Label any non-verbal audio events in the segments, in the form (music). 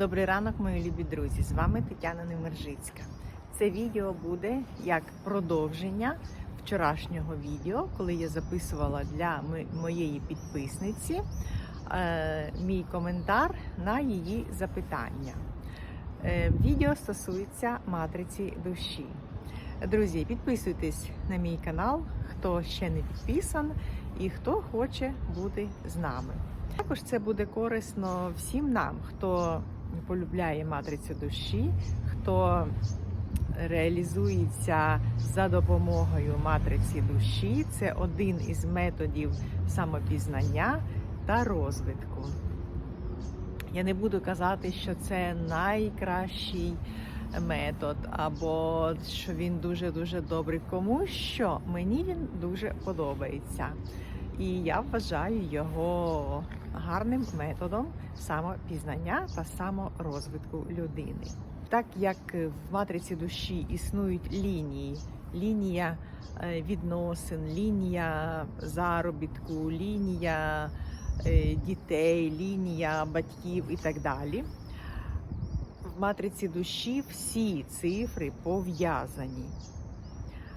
Добрий ранок, мої любі друзі! З вами Тетяна Немержицька. Це відео буде як продовження вчорашнього відео, коли я записувала для моєї підписниці е, мій коментар на її запитання. Е, відео стосується матриці душі. Друзі, підписуйтесь на мій канал, хто ще не підписан і хто хоче бути з нами. Також це буде корисно всім нам, хто полюбляє матрицю душі, хто реалізується за допомогою матриці душі. Це один із методів самопізнання та розвитку. Я не буду казати, що це найкращий метод, або що він дуже-дуже добрий, тому що мені він дуже подобається. І я вважаю його гарним методом самопізнання та саморозвитку людини. Так як в матриці душі існують лінії, лінія е, відносин, лінія заробітку, лінія е, дітей, лінія батьків і так далі. В матриці душі всі цифри пов'язані.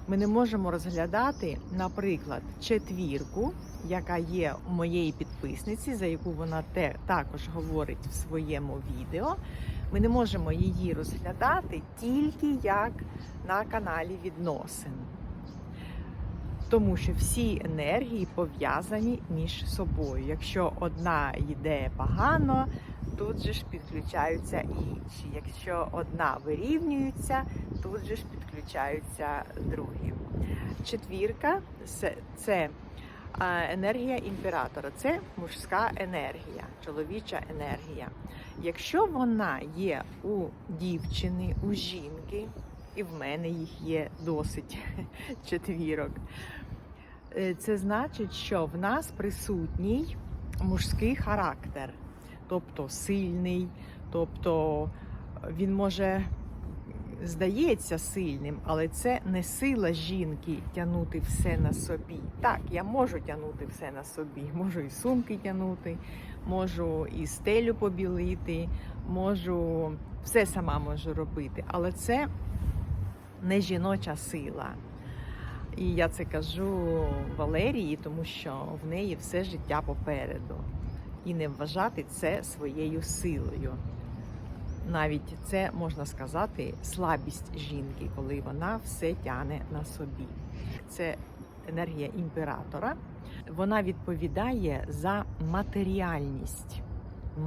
Ми не можемо розглядати, наприклад, четвірку, яка є у моєї підписниці, за яку вона те, також говорить в своєму відео. Ми не можемо її розглядати тільки як на каналі відносин. Тому що всі енергії пов'язані між собою. Якщо одна йде погано, тут же ж підключаються інші. Якщо одна вирівнюється, тут же ж підключаються другі. Четвірка це, це енергія імператора, це мужська енергія, чоловіча енергія. Якщо вона є у дівчини, у жінки, і в мене їх є досить (laughs) четвірок, е, це значить, що в нас присутній мужський характер, тобто сильний, тобто він може здається сильним, але це не сила жінки тягнути все на собі. Так, я можу тягнути все на собі, можу і сумки тягнути, можу і стелю побілити, можу все сама можу робити, але це не жіноча сила. І я це кажу Валерії, тому що в неї все життя попереду. І не вважати це своєю силою. Навіть це можна сказати слабість жінки, коли вона все тяне на собі. Це енергія імператора. Вона відповідає за матеріальність.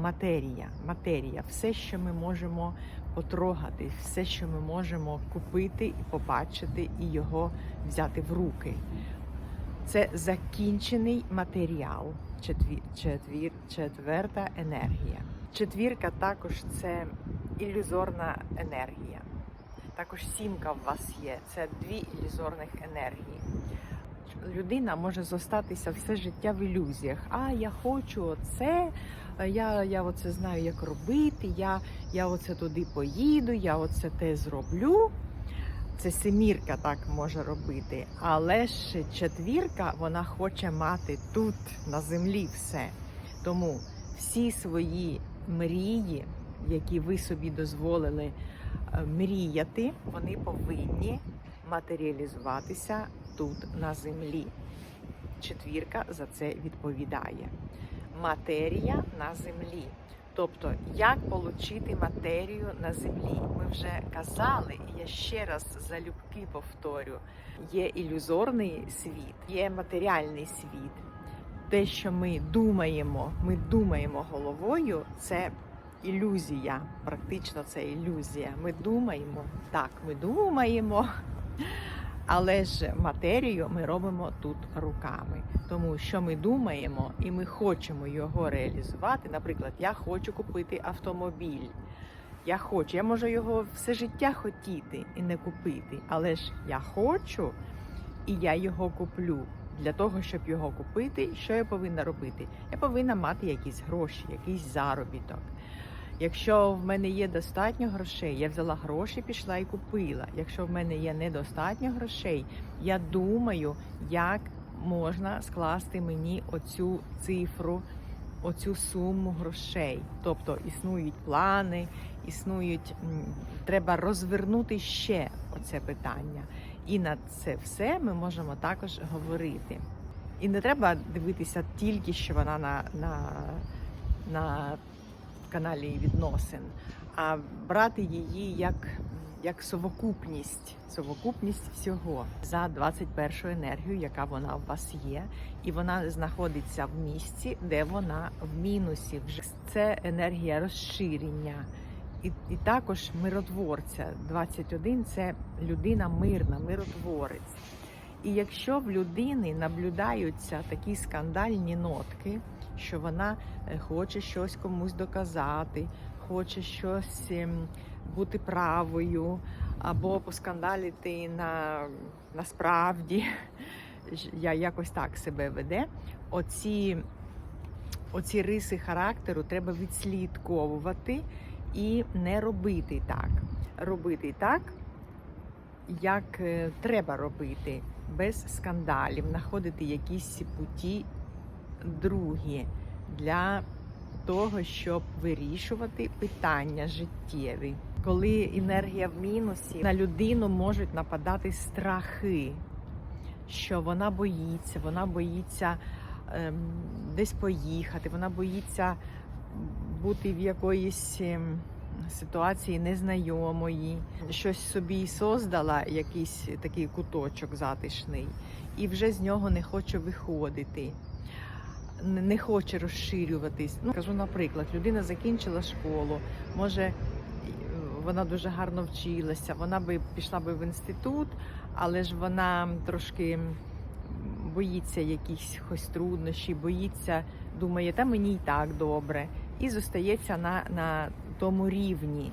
Матерія, матерія, все, що ми можемо потрогати, все, що ми можемо купити і побачити, і його взяти в руки. Це закінчений матеріал, четвір, четвір, четверта енергія. Четвірка також це ілюзорна енергія. Також сімка в вас є. Це дві ілюзорних енергії. Людина може зостатися все життя в ілюзіях. А я хочу це, я, я оце знаю, як робити, я, я оце туди поїду, я оце те зроблю. Це семірка так може робити, але ж четвірка вона хоче мати тут на землі все. Тому всі свої мрії, які ви собі дозволили е, мріяти, вони повинні матеріалізуватися тут на землі. Четвірка за це відповідає. Матерія на землі. Тобто, як отримати матерію на землі? Ми вже казали, і я ще раз залюбки повторю: є ілюзорний світ, є матеріальний світ. Те, що ми думаємо, ми думаємо головою, це ілюзія. Практично це ілюзія. Ми думаємо, так, ми думаємо. Але ж матерію ми робимо тут руками, тому що ми думаємо і ми хочемо його реалізувати. Наприклад, я хочу купити автомобіль. Я хочу, я можу його все життя хотіти і не купити, але ж я хочу і я його куплю. Для того, щоб його купити, що я повинна робити? Я повинна мати якісь гроші, якийсь заробіток. Якщо в мене є достатньо грошей, я взяла гроші, пішла і купила. Якщо в мене є недостатньо грошей, я думаю, як можна скласти мені оцю цифру оцю суму грошей. Тобто існують плани, існують, треба розвернути ще оце питання. І на це все ми можемо також говорити. І не треба дивитися тільки, що вона на, на, на каналі відносин, а брати її як, як совокупність, совокупність всього за 21 енергію, яка вона у вас є, і вона знаходиться в місці, де вона в мінусі. Вже це енергія розширення. І, і також миротворця 21 це людина мирна, миротворець. І якщо в людини наблюдаються такі скандальні нотки, що вона е, хоче щось комусь доказати, хоче щось ем, бути правою, або поскандалити на, насправді, (laughs) я якось так себе веде. Оці, оці риси характеру треба відслідковувати і не робити так. Робити так, як е, треба робити, без скандалів, знаходити якісь путі другі для того, щоб вирішувати питання життєві. Коли енергія в мінусі, на людину можуть нападати страхи, що вона боїться, вона боїться ем, десь поїхати, вона боїться бути в якоїсь ем, ситуації незнайомої, щось собі создала, якийсь такий куточок затишний, і вже з нього не хоче виходити, не хоче розширюватись. Ну, кажу, наприклад, людина закінчила школу, може. е, Вона дуже гарно вчилася, вона би пішла би в інститут, але ж вона трошки боїться якихось труднощів, боїться, думає, та мені й так добре, і зостається на, на тому рівні.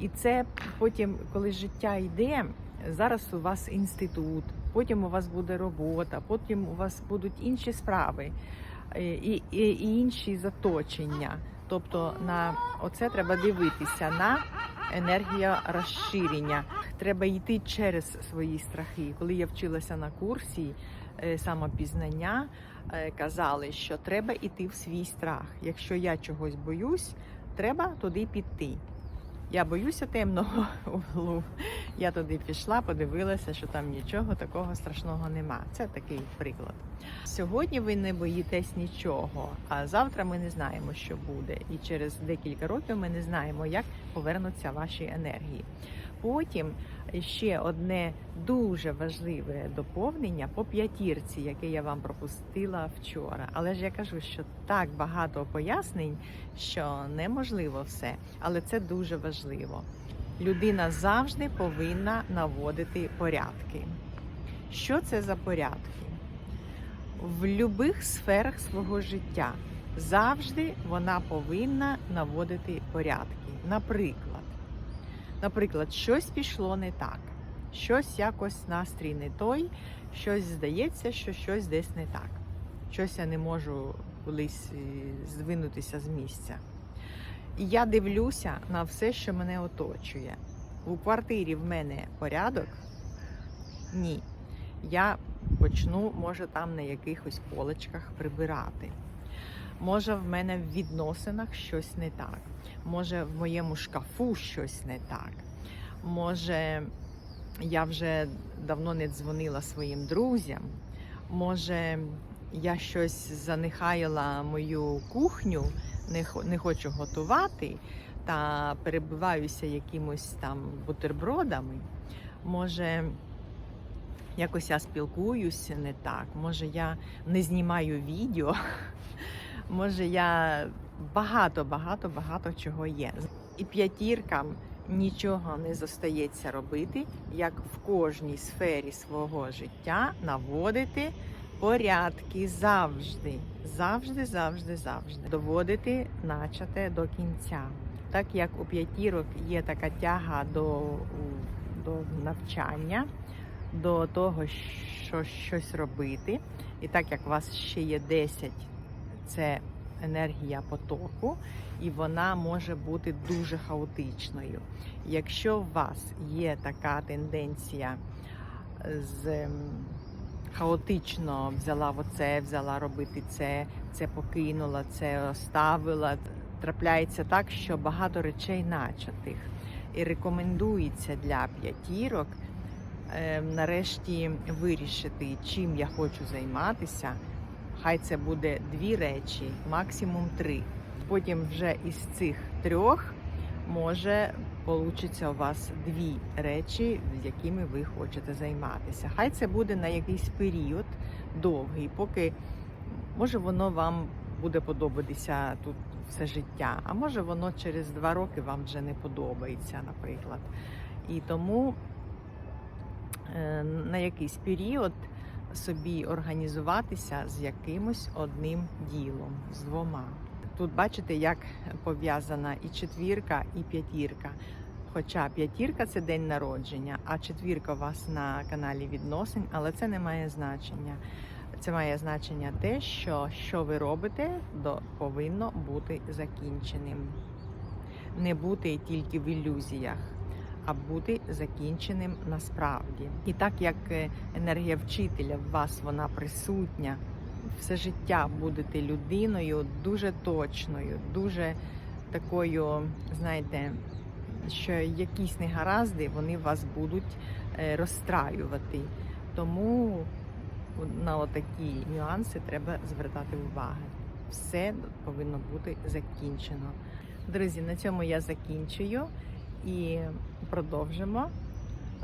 І це потім, коли життя йде, зараз у вас інститут, потім у вас буде робота, потім у вас будуть інші справи е, і, і, і інші заточення. Тобто на оце треба дивитися на енергію розширення. Треба йти через свої страхи. Коли я вчилася на курсі самопізнання, е, казали, що треба йти в свій страх. Якщо я чогось боюсь, треба туди піти. Я боюся темного (laughs) углу. Я туди пішла, подивилася, що там нічого такого страшного нема. Це такий приклад. Сьогодні ви не боїтесь нічого, а завтра ми не знаємо, що буде. І через декілька років ми не знаємо, як повернуться ваші енергії. Потім ще одне дуже важливе доповнення по п'ятірці, яке я вам пропустила вчора. Але ж я кажу, що так багато пояснень, що неможливо все, але це дуже важливо. Людина завжди повинна наводити порядки. Що це за порядки? В будь-яких сферах свого життя завжди вона повинна наводити порядки. Наприклад, наприклад, щось пішло не так, щось якось настрій не той, щось здається, що щось десь не так. Щось я не можу колись е, здвинутися з місця. Я дивлюся на все, що мене оточує. У квартирі в мене порядок? Ні. Я почну, може, там на якихось поличках прибирати. Може, в мене в відносинах щось не так. Може, в моєму шкафу щось не так. Може, я вже давно не дзвонила своїм друзям. Може, я щось занехаяла мою кухню, не, хочу готувати та перебиваюся якимось там бутербродами. Може, якось я спілкуюся не так, може я не знімаю відео, може я багато, багато, багато чого є. І п'ятіркам нічого не зостається робити, як в кожній сфері свого життя наводити порядки завжди, завжди, завжди, завжди доводити начате до кінця. Так як у п'ятірок є така тяга до, до навчання, до того, що щось робити, і так як у вас ще є 10, це енергія потоку, і вона може бути дуже хаотичною. Якщо у вас є така тенденція з ем, хаотично взяла оце, взяла робити це, це покинула, це оставила. Трапляється так, що багато речей начатих. І рекомендується для п'ятірок е, нарешті вирішити, чим я хочу займатися. Хай це буде дві речі, максимум три. Потім вже із цих трьох може получиться у вас дві речі, з якими ви хочете займатися. Хай це буде на якийсь період довгий, поки може воно вам буде подобатися тут все життя, а може воно через два роки вам вже не подобається, наприклад. І тому е, на якийсь період собі організуватися з якимось одним ділом, з двома. Тут бачите, як пов'язана і четвірка, і п'ятірка. Хоча п'ятірка це день народження, а четвірка у вас на каналі відносин, але це не має значення. Це має значення те, що що ви робите, до, повинно бути закінченим. Не бути тільки в ілюзіях, а бути закінченим насправді. І так як е, енергія вчителя в вас вона присутня, все життя будете людиною дуже точною, дуже такою, знаєте, що якісь негаразди вони вас будуть е, розстраювати. Тому на отакі нюанси треба звертати увагу. Все повинно бути закінчено. Друзі, на цьому я закінчую і продовжимо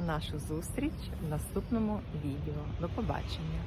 нашу зустріч в наступному відео. До побачення!